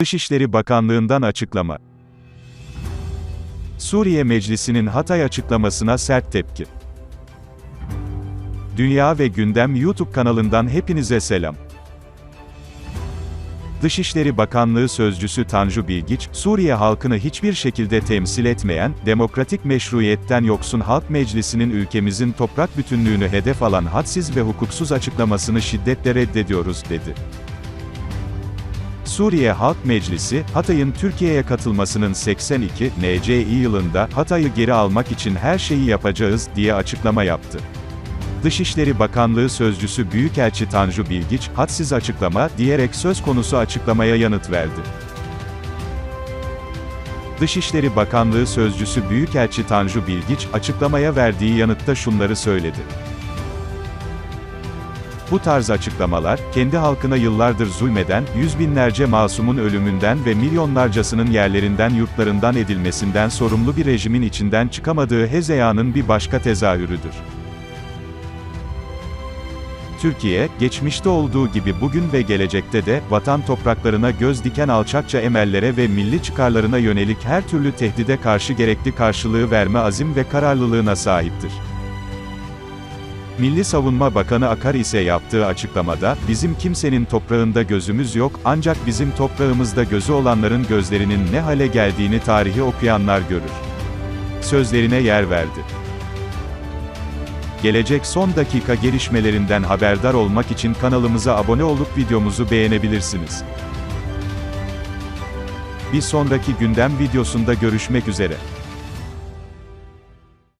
Dışişleri Bakanlığı'ndan açıklama. Suriye Meclisi'nin Hatay açıklamasına sert tepki. Dünya ve Gündem YouTube kanalından hepinize selam. Dışişleri Bakanlığı Sözcüsü Tanju Bilgiç, Suriye halkını hiçbir şekilde temsil etmeyen, demokratik meşruiyetten yoksun Halk Meclisi'nin ülkemizin toprak bütünlüğünü hedef alan hadsiz ve hukuksuz açıklamasını şiddetle reddediyoruz, dedi. Suriye Halk Meclisi, Hatay'ın Türkiye'ye katılmasının 82 NCİ yılında Hatay'ı geri almak için her şeyi yapacağız diye açıklama yaptı. Dışişleri Bakanlığı Sözcüsü Büyükelçi Tanju Bilgiç, hadsiz açıklama diyerek söz konusu açıklamaya yanıt verdi. Dışişleri Bakanlığı Sözcüsü Büyükelçi Tanju Bilgiç, açıklamaya verdiği yanıtta şunları söyledi. Bu tarz açıklamalar, kendi halkına yıllardır zulmeden, yüz binlerce masumun ölümünden ve milyonlarcasının yerlerinden yurtlarından edilmesinden sorumlu bir rejimin içinden çıkamadığı hezeyanın bir başka tezahürüdür. Türkiye, geçmişte olduğu gibi bugün ve gelecekte de, vatan topraklarına göz diken alçakça emellere ve milli çıkarlarına yönelik her türlü tehdide karşı gerekli karşılığı verme azim ve kararlılığına sahiptir. Milli Savunma Bakanı Akar ise yaptığı açıklamada, bizim kimsenin toprağında gözümüz yok, ancak bizim toprağımızda gözü olanların gözlerinin ne hale geldiğini tarihi okuyanlar görür. Sözlerine yer verdi. Gelecek son dakika gelişmelerinden haberdar olmak için kanalımıza abone olup videomuzu beğenebilirsiniz. Bir sonraki gündem videosunda görüşmek üzere.